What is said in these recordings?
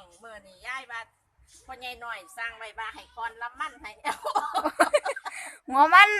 องเมื่อนี่ย้ายว่าพ่อใหญ่หน่อยสร้างไว้ว่าให้คอนละมันให้หัวมัน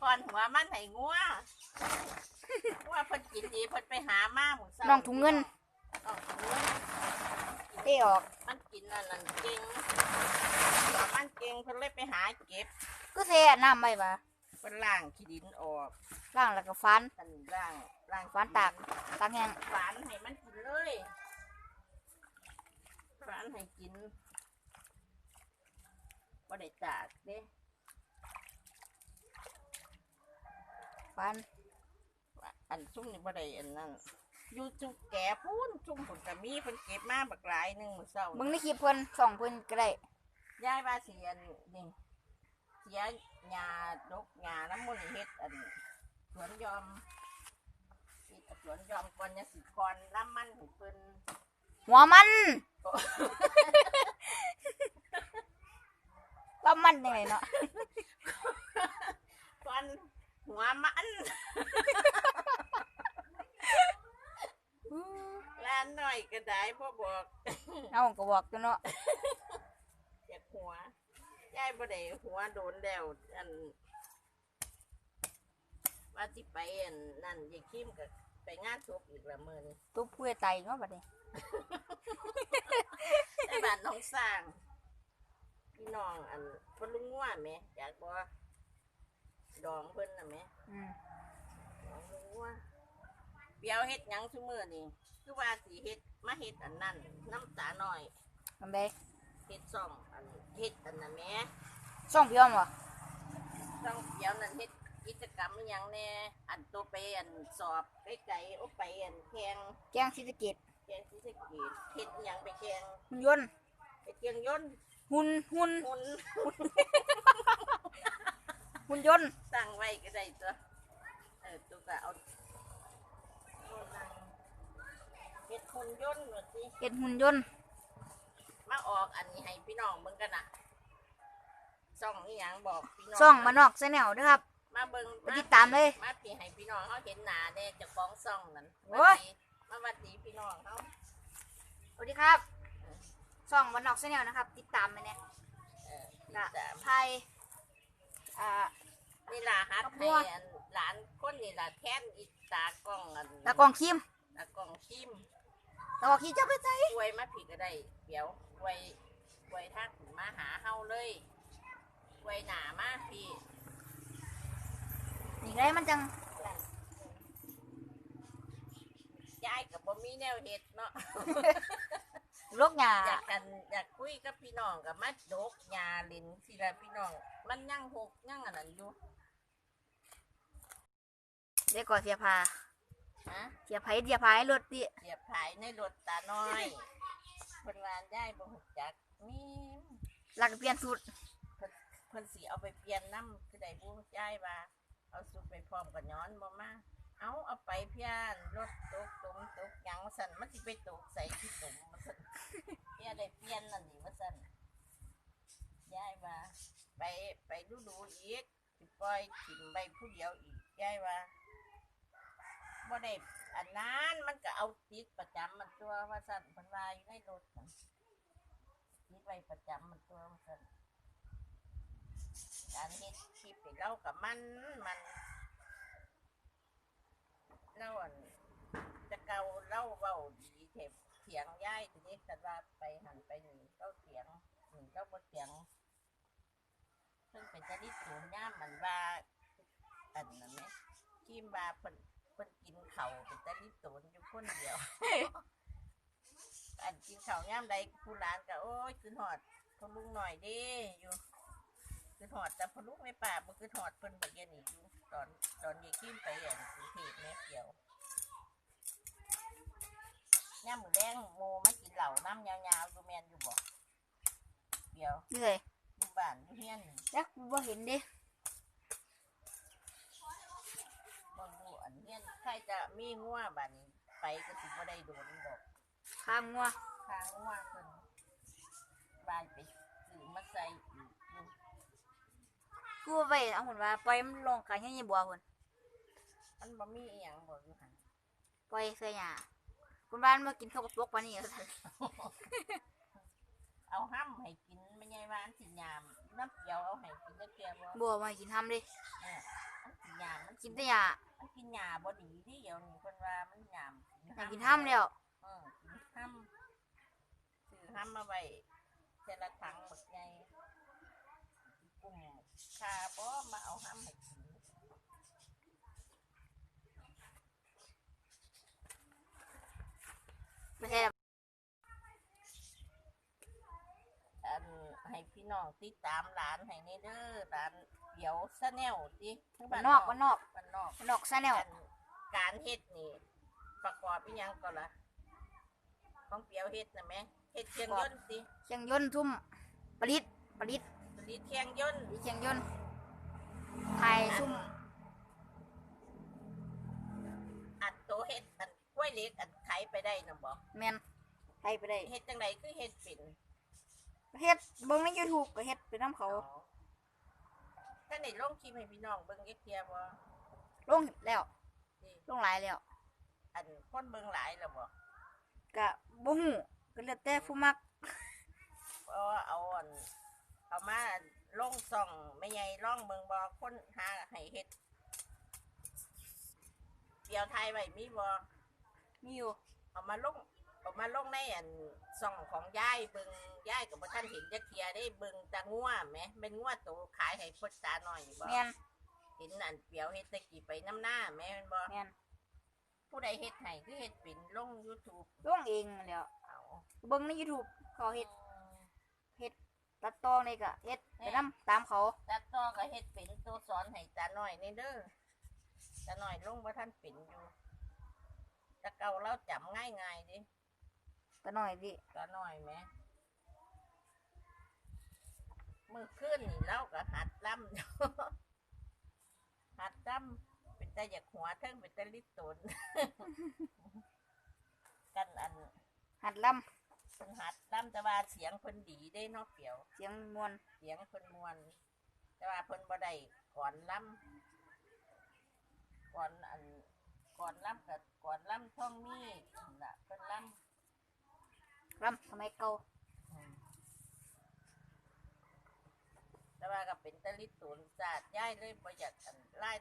คอนหัวมันให้งัวว่าเพิ่นกินดีเพิ่นไปหามาหมูเศร้าน้องถุงเงิน น้องถุงเงิน เตะออก มันกินอันนั้นเก่งหัวมันเก่งเพิ่นเลยไปหาเก็บก็เทน้ำไปปะเพิ่นล้างขี้ดินออกล่างแล้วก็ฟันเพิ่นล้างล้างฟันตากตากแห้งฝานให้มันกินเลยฝาน ให้กินบ่ได้ตากเด้ฟัน อันซุ่มนี่บ่ได้อันนั้นอยู่จุกแก่พูนซุ่มผลกะมีเพิ่นเก็บมาบักหลายหนึงมื้อเช้ามึงได้คลิปเพิ่นส่องเพิ่นก็ได้ยายว่าสิอันนี่เสียหญ้าดกหญ้าน้ำมันต์เฮ็ดอันสวนยอมเฮ็ดสวนยอมก่อนจะสิก่อนน้ำมันให้เพิ่นหัวมัน แล้วมันยังไงเนาะก่อนหัวมันร้านน้อยก็ได้พ่อบอกเอาก็บอกตัวเนาะอยากหัวยายบ่ได้หัวโดนแล้วอันว่าสิไปอันนั่นยายคิมก็ ไปงานศพอีกละมื้อนี้ตุ๊บเพื่อไตเนาะบัดนี้ในบ้านน้องสร้าง พี่น้องอันเพิ่นลุงงัวแหม่อยากบ่ดองเพิ่นน่ะแหม่อืมดองลุงงัวเปียวเฮ็ดหยังซุมื้อนี่คือว่าสิเฮ็ดมาเฮ็ดอันนั้นน้ำตาน้อยทำได้เฮ็ดซ่องอันเฮ็ดอันน่ะแหม่ส่องพี่อ้อมวะซ่องเปียวนั่นเฮ็ด กิจกรรมอหยังแน่อันตัวไปอันสอบไกลๆโอ้ไปอันแข่งแจ้งศรีสะเกดแข่งศรีสะเกษเฮ็ดอิหยังไปแข่งหุ่นยนต์ไปเกียงยนต์หุ่นหุ่นมุนหุ่นยนต์ตั้งไว้ก็ได้ตัวเออตัวก็เอาเอานั่งเฮ็ดหุ่นยนต์ว่าสิเห็นหุ่นยนต์มาออกอันนี้ให้พี่น้องเบิ่งกันนะซ่องอีหยังบอกพี่น้องส่องมานอกแนลด้วยครับ มาเบิ่งไปติดตามเลย มาปีให้พี่น้องเขาเห็นหน้าแน่เจะฟ้าของซ่องนั่นโอ้ย มาหวัดดีพี่น้องเขาสวัสดีครับส่องมานอกแนลนะครับ ติดตามไปเนี่ยเออละแต่ไทยอ่า นี่ล่ะฮัดครอบครัให้วอันหลานคนนี่ล่ะแทนอีตากล้องอันตากองคิมตากล้องคิมตากองคิมจะไปใจอวยมาผิดก็ได้เดี๋ยวอวยอวยทักมาหาเฮาเลยอวยหนามาพี่นี่ ไงมันจังยายกับบ่มีแนวเฮ็ดเนาะลกหญ้าอยากกันอยากคุยกับพี่น้องกับมาโดกยาลินสิละพี่น้อง มันยังหกยังอันนั้นอยู่เดี๋ยวก่อนเสียพาฮะเสียไผเสียพายรถดิเสียบผายในรถตาน้อยเพิ่นวานยายบ่ฮู้จักมีหลักเปลี่ยนสูตรเพิ่นสิเอาไปเปลี่ยนน้ำคือได้บ่ยายว่า เอาสุดไปพร้อมกับย้อนบ่มาเอาเอาไปเพียนรถตกตุ่มตกหยังว่าซั่นมันสิไปตกใส่ที่ตุ่มว่าซั่นเพียได้เปลี่ยนนั่นนี่ว่าซั่นยายว่าไปไปดูดูอีกสิปล่อยถิ่มไปผู้เดียวอีกยายว่าบ่ได้อันนั้นมันก็เอาติดประจำมันตัวว่าสั่นพันวาอยู่ในรถติดไว้ประจำมันตัวว่าสั่นการเฮ็ด ลิปให้เรากับมันมันเล่าอันจะเกาเล่าเบาดีเทปเถียงย่ายทีนี้แต่ว่าไปหันไปหนีก็เถียงหนีก็บ่เถียงเพิ่งเป็นจะได้สูงย่ามมันว่าอันนั้นไหมกิมว่าเพิ่นเพิ่นกินเข่าเป็นจะได้สูงอยู่คนเดียว อันกินเขาย่ามใดผู้ร้านก็โอ้ยคือหอดพอลุงหน่อยด้อยู่ คือหอดแต่พอลุงไม่ป่าบ่คือหอดเพิ่นบักเย็นอีกอยู่ตอนตอนยีกิมไปอย่างกรุงเทพแม่เดียวย่ามหมูแดงโมมากินเหล่าน้ำยาวๆดูแมนอยู่บ่เดียวนี่เลยอยู่บ้านอยู่เฮียนจักบ่เห็นเด้บนหัวอันเนี่ยใครจะมีงัวบัดนไปก็สิบ่ได้โดนดอกข้างงัวทางงัวเพิ่นบานไปซื้อมาใส่อีกอยู่ กูไปเอาหุ่นว่าปล่อยมันลงกันยังยี่บัวหุ่นมันบ่มีอีหยังบ่อยู่หั่นปล่อยเสียหญ้าคุณบ้านมากินข้าวกับปกปานนี้เหรอท่านเอาห้ำให้กินไม่ใช่ว่าอันสิยามน้ำเปรียวเอาให้กินได้เพียบ่บัวมากินทำดิเอออันสิยามมันกินแต่ยามันกินหญ้าบ่ดีที่เดียวนี่เพิ่นว่ามันยามอยากกินทำแล้วเออกินห้ำซื้อห้ำมาไว้เทละถังหมดไงกลุ่ม คาบ่มาเอาห้ำให้กินไม่ใช่แบบอันให้พี่น้องติดตามร้านให้ในเด้อร้านเดี๋ยวซะแนวติบ้านนอกบ้านนอกบ้านนอกบ้านนอกซะแนวการการเฮ็ดนี่ ประกอบอีหยังก่อนล่ะของเปียวเฮ็ดนะแม่เฮ็ดเครื่องยนต์สิเครื่องยนต์ทุ่มผลิตผลิต ผลิตเครื่องยนต์ผลิตเครื่องยนต์ไทยซุ่มอัดโตเฮ็ดอันกล้วยเล็กอันไขไปได้นะบ่แมนไทยไปได้เฮ็ดจังไดคือเฮ็ดเป็นเฮ็ดเบิ่งใน YouTube ก็เฮ็ดไปนํเขาถ้าได้ลงคลิปให้พี่น้องเบิ่งจักเที่ยบ่ลงแล้วนี่ลงหลายแล้วอันคนเบิ่งหลายแล้วบ่ก็บ่ฮู้ก็แล้วแต่ผู้มักเพราะว่าเอาอัน เอามาลงซ่องไม่ใหญ่ร่องเบิ่งบ่คนหาให้เฮ็ดเปียวไทยไว้มีบ่มีอยู่เอามาลงเอามาลงในอันซ่องของยายเบิงยายกับท่านเห็นจักเทียได้เบิงตะงัวไหมเป็นงัวโตขายให้พดตาหน่อยบ่แม่นเห็นอันเปียวเฮ็ดตะกี้ไปน้ำหน้าแม่นบ่แม่นผู้ใดเฮ็ดให้คือเฮ็ดเป็นลง YouTube ลงเองนั่นแหล้วเอาเบิ่งใน YouTube เขาเฮ็ด ตัดต่อนี่ก็เฮ็ดไปนํตามเขาตัดต่อก็เฮ็ดเป็นตัวสอนให้ตาหน่อยนี่เด้อตาหน่อยลงบ่ท่านเป็นอยู่แตะเก่าเราจำง่ายๆดิก็น้อยดิตาหน่อยแหมมือขึ้นนี่เราก็หัดล่ำอยู่ หัดล่ำเป็นตาอยากหัวเทิงเป็นตาลิตตนกันอัน หัดล่ำ เพิ่นหัดล่ำแต่ว่าเสียงเพิ่นดีได้เนอกเปียว เสียงมวนเสียงเพิ่นมวนแต่ว่าเพิ่นบ่ได้ก่อนล่ำก่อนอันก่อนล่ำกับก่อนล่ำท่องมีนั่นล่ะเพิ่นล่ำล่ำสมัยเก่าอืมแต่ว่าก็เป็นตะลิดตูนศาสตร์ย้ายเลยบ่อยากอันไล่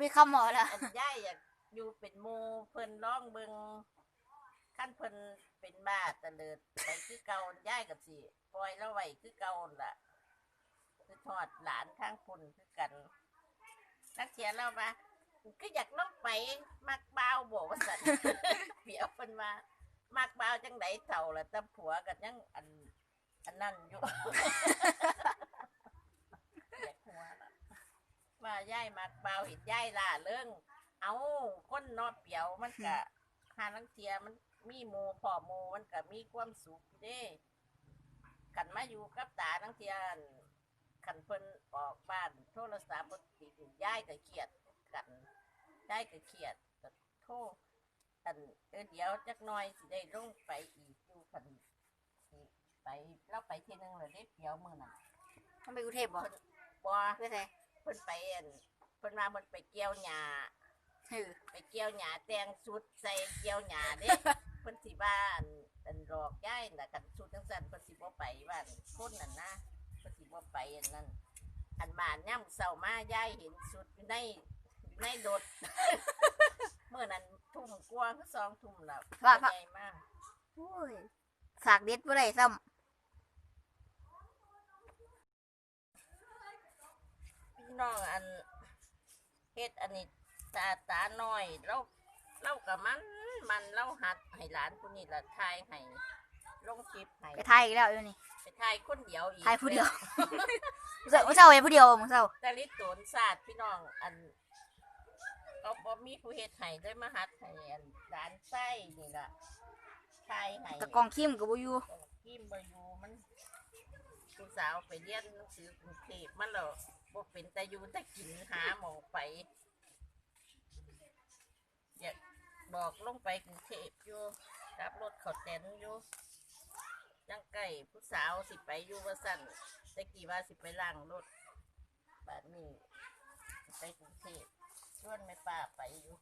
มีคำหมอละอันย้ายอยาก อยู่เป็นหมูเพิ่นร้องเบิงขั้นเพิ่นเป็นบ้าตะเลิดไปคือเก่าย้ายกับสิปล่อยแล้วไว้คือเก่าล่ะคือทอดหลานทางคุณคือกัน นักเขียนเรามาก็อยากลองไปมักเบาบอกว่าสัน เปียวเพิ่นว่ามักเบาจังไดเท่าละแตะผัวกันยังอันอันนั่นอยู่ อยากหัวละว่าย่ายมักเบาเห็นย่ายล่าเรื่อง เอาคนนอเปียวมันกะหาลังเทียมันมีหมูพ่อหมูมันกะมีความสุขอยู่เด้กันมาอยู่กับตาลังเทียนขันเพิ่นออกบ้านโทรศัพท์บ่ติดย่ายก็เครียดกันย่ายก็เครียดก็โทษอันเออเดี๋ยวจักหน่อยสิได้ลงไปอีกอยู่คันสิไปเราไปเที่ยหนึงเลยได้เปียวมือน่ะต้องไปกรุงเทพบ่บ่ไปไสเพิ่นไปอันเพิ่นมาเพิ่นไปเกี่ยวหญ้า ฮือไปเกี่ยวหญ้าแต่งชุดใส่เกี่ยวหญ้าเด้เพิ่นสิบ้าอันอันรอกย้ายน่ะคันชุดจังซั่นเพิ่นสิบ่ไปบ้านคนนั่นนะเพิ่นสิบ่ไปอันนั้นอันบ้านย่ํเช้ามาย้ายเห็นชุดอยู่ในอยู่ในรถ เมื่อนั้นทุ่มกว่าคือสองทุ่มแล้วว่าพระใหญ่มากโอ้ยสากเด็ดบ่ได้ซ้ำพี่น้องอันเฮ็ดอันนี้ ตาตาน้อยเราเรากับมันมันเราหัดให้หลานผู้นี้ละทายให้ลงคลิปให้ไปไทยอีกแล้วอยู่นี่ไปทายคนเดียวอีกไทยผู้เดียวมื้อเช้ามื้อเช้าเฮ็ดผู้เดียวมื้อเช้าแต่ลิตนศาสตร์พี่น้องอันเขาบ่มีผู้เฮ็ดให้เลยมาหัดให้อันหลานไส้นี่ล่ะทายให้ตะกล้องคิมก็บ่อยู่กิมบ่อยู่มันผู้สาวไปเรียนหนังสือกรุงเทพมันแล้วบ่เป็นตาอยู่แต่กินหาหมองไป อยากบอกลงไปกรุงเทพอยู่ขับรถเขาแตนอยู่ยังใกล้ผู้สาวสิไปอยู่ว่าสั่นต่กี่ว่าสิไปล้างรถแบบนี้ไปกรุงเทพชวนแม่ป้าไปอยู่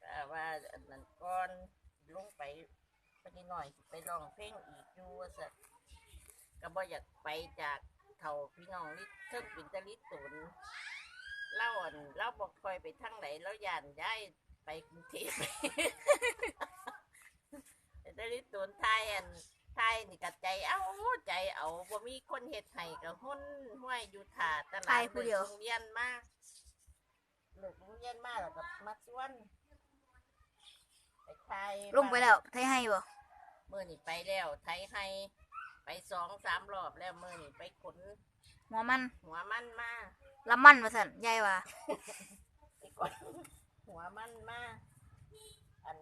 แต่ว่าอันนั้นก่อนลงไปไปนิดหน่อยสิไปร้องเพลงอีกอยู่ว่าซะก็บ่อยากไปจากเท่าพี่น้องลิเทิงปินตะลิตุน เล่าอันเล่าบอกคอยไปทางไหนแล้วย่านย้ายไปกรุงเทพแต่ตะลิตุนไทยอันไทยนี่กัใจเอาใจเอาบ่มีคนเฮ็ดให้ก็หุ่นห้วยอยู่ท่าตลาไทดยผู้เดียวโรงเรียนมาเลิกโรงเรียนมาแล้วก็มาสวนไปไทยลงไปแล้วไทยให้บ่เมื่อนี่ไปแล้วไทยให้ ไปสองสามรอบแล้วเมื่อนี่ไปขนหัวมัน หัวมันมา ละมันว่าซั่นยายว่าไปขนหัวมันมาอัน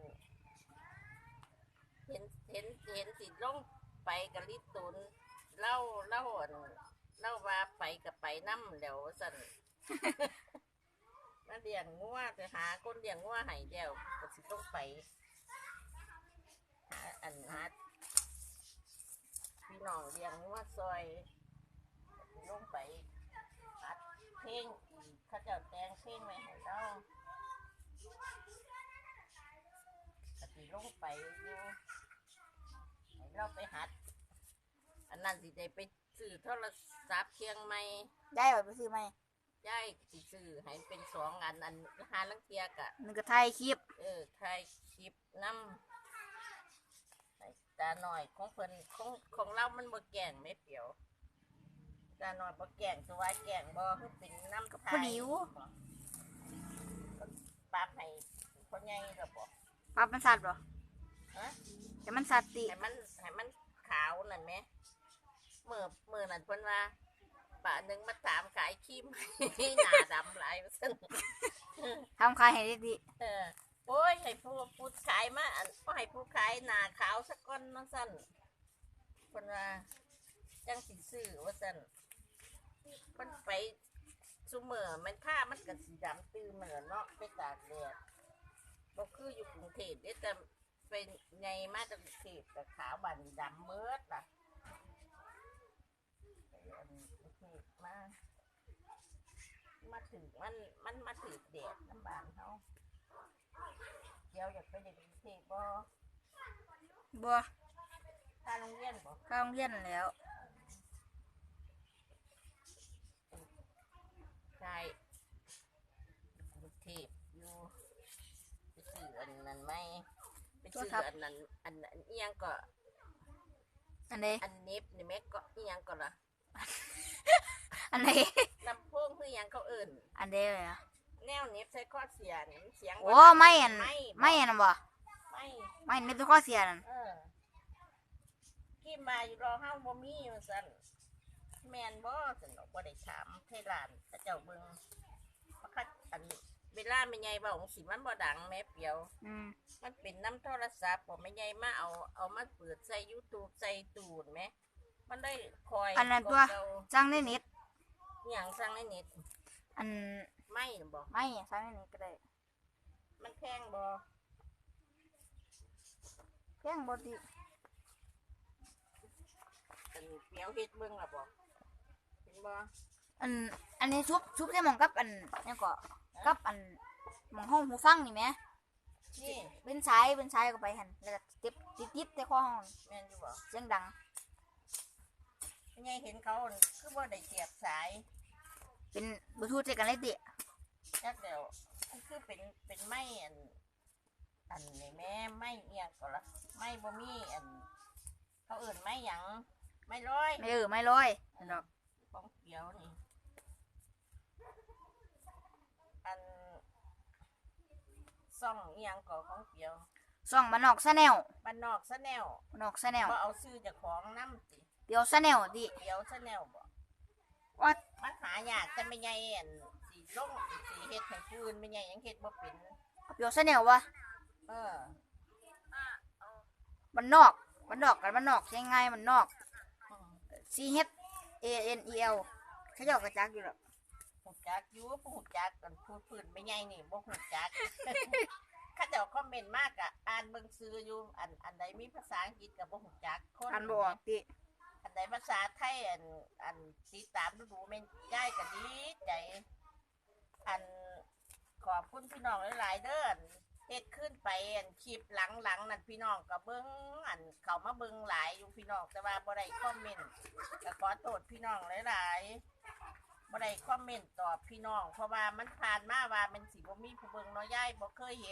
เห็นเห็นเห็นสิลงไปกับลิตุนเล่าเล่าอันเล่าว่าไปกับไปน้ำแล้วสั่น มาเลี้ยงงัวจะหาคนเลี้ยงงัวให้เดียวก็สิต้องไปหาอันหาพี่น้องเลี้ยงงัวซอยสิลงไปอัดเพ ลงอีกเขาเจ้าแต่งเพลงไว้ให้เราก็สิลงไปอยู่ให้เราไปหัด อันนั้นสิได้ไปซื้อโทรศัพท์เชียงใหม่ยายว่าไปซื้อไหมย้ายสิซื้อให้เป็นสองอันอันหาลังเทียกะ มันก็ถ่ายคลิปเออถ่ายคลิปน้ำให้ตาหน่อยของเพิ่นของของเรามันบ่แก่งไม่เปรียว ตาหน่อยบ่แก่งตัวว่าแก่งบ่คือเป็นน้ำกับไทพอยดีอยู่ ปรับให้คนใหญ่ก็บ่ปรับมันสัตว์บ่ฮะแต่มันสัตว์ติให้มันให้มันขาวนั่นแหมเมื่อเมื่อนั้นเพิ่นว่าปะหนึงมาถามขายครีม หน้าดำหลายว่าซั่น ทำขายให้ได้ดิเออโอ้ยให้ผู้ผู้ขายมาอันก็ให้ผู้ขายหนาขาวสักก้อนนั่นสั่นคนว่าจังสิซื้อว่าสั่น มันไปซุเมอมันผ้ามันก็สีดำตื้อเหมือนเนาะไปตากแดดบ่คืออยู่กรุงเทพเด้แต่เป็นไงมาจากกรุงเทพแต่ขาวบัดนดำเมิดล่ะไปอันกรุงเทพมามาถึงมันมันมาถึงแดดน้ำบานเขาเดี๋ยวอยากไปเด็กกรุงเทพบ่บ่ถ้าโรงเรียนบ่เข้าโรงเรียนแล้ว ใช่กรุงเทพอยู่ไปซื้ออันนั้นไหมไปซื้ออันนั้นอันอันเอียงก็ อันใดอันเน็บนี่แม่ก็เอียงก็ล่ะอันใดลำโพงคือเอียงเขาเอิ่นอันใดเลยอะแนวเน็บใส่ข้อเสียนี่มันเสียงโอ้ไม่อันไม่ไม่อันนั้นบ่ไม่ไม่ในตัวข้อเสียนั่นเออกี้มาอยู่รอห้างบ่มีว่าซั่น แม่นบ่ซั่นดอกบ่ได้ถามเทศลานพระเจ้าเบิ่งเพราะคัดอันเวลาแม่ใหญ่เว้าของสิมันบ่ดังแม่เปียว อืมมันเป็นน้ำโทรศัพท์บ่แม่ใหญ่มาเอาเอามาเปิดใส่ YouTube ใส่ตูดแหม มันได้คอยอันนั้นตัวกดเอาจ้างในเน็ตอหย่างสั่งในเน็ตอันไม่น่ะบ่ไม่จ้างในเน็ตก็ได้มันแพงบ่แพงบ่ติอันเปียวเฮ็ดเบิ่งล่ะบ่เห็น บ่อันอันนี้ชุบชุบได้หมองกับอันนี่ก็กับอันหมองห้องหูฟังนี่แหมนี่เป็นสายเป็นสายก็ไปหั่นแล้วก็ติดติดติดแต่คอห้องแม่นอยู่บ่เสียงดังแม่ใหญ่เห็นเขาอั่นคือบ่ได้เสียบสายเป็นบลูทูธใส่กันเลยติจักเดียวมันคือเป็นเป็นไม้อันอันนี่แม่ไม้เอียงก็ละไม้บ่มีอันเขาเอื่นไม้หยังไม้ร้อยไม่เออไม่ลอยนั่นดอกของ เขียวนี่อันซ่องเอียงก็ของเขียวส่องบ้านนอกซะแนวบ้านนอกซะแนวบ้านนอกซะแนวบ่เอาซื้อเจากของน้ำติเดี๋ยวซะแนวติเขียวซะแนวบ่ว่ามันหายากแต่ไม่ใหญ่อันสีลงสีเฮ็ดให้ผู้อื่นไม่ใหญ่ยังเฮ็ดบ่เป็นเดี๋ยวซะแนววะเออบ้านนอกบ้านนอกกันบ้านนอกใช้ง่ายบ้านนอกอืม C H A N E L เขาเจ้ากระจักอยู่หรอกหูจักอยู่ผู้หูจักกันผู้พื้นไม่ใหญ่นี่บ่หูจักข้าเจ้าคอมเมนต์มากอะอ่านเบิ่งซื้ออยู่อันอันใดมีภาษาอังกฤษก็บ่หูจักคนอันบออกติอันใดภาษาไทยอันอันติดตามดูดูแม่นย้ายก็ดีใจ อันขอบคุณพี่น้องหลายๆเด้ออันเฮ็ดขึ้นไปอันคลิปหลังๆนั่นพี่น้องก็เบิ่งอันเขามาเบิ่งหลายอยู่พี่น้องแต่ว่าบ่ได้คอมเมนต์ก็ขอโทษพี่น้องหลายๆ บ่ได้คอมเมนต์ตอบพี่น้อง เพราะว่ามันผ่านมาว่ามันสิบ่มีผู้เบิ่งเนาะยายบ่เคยเห็น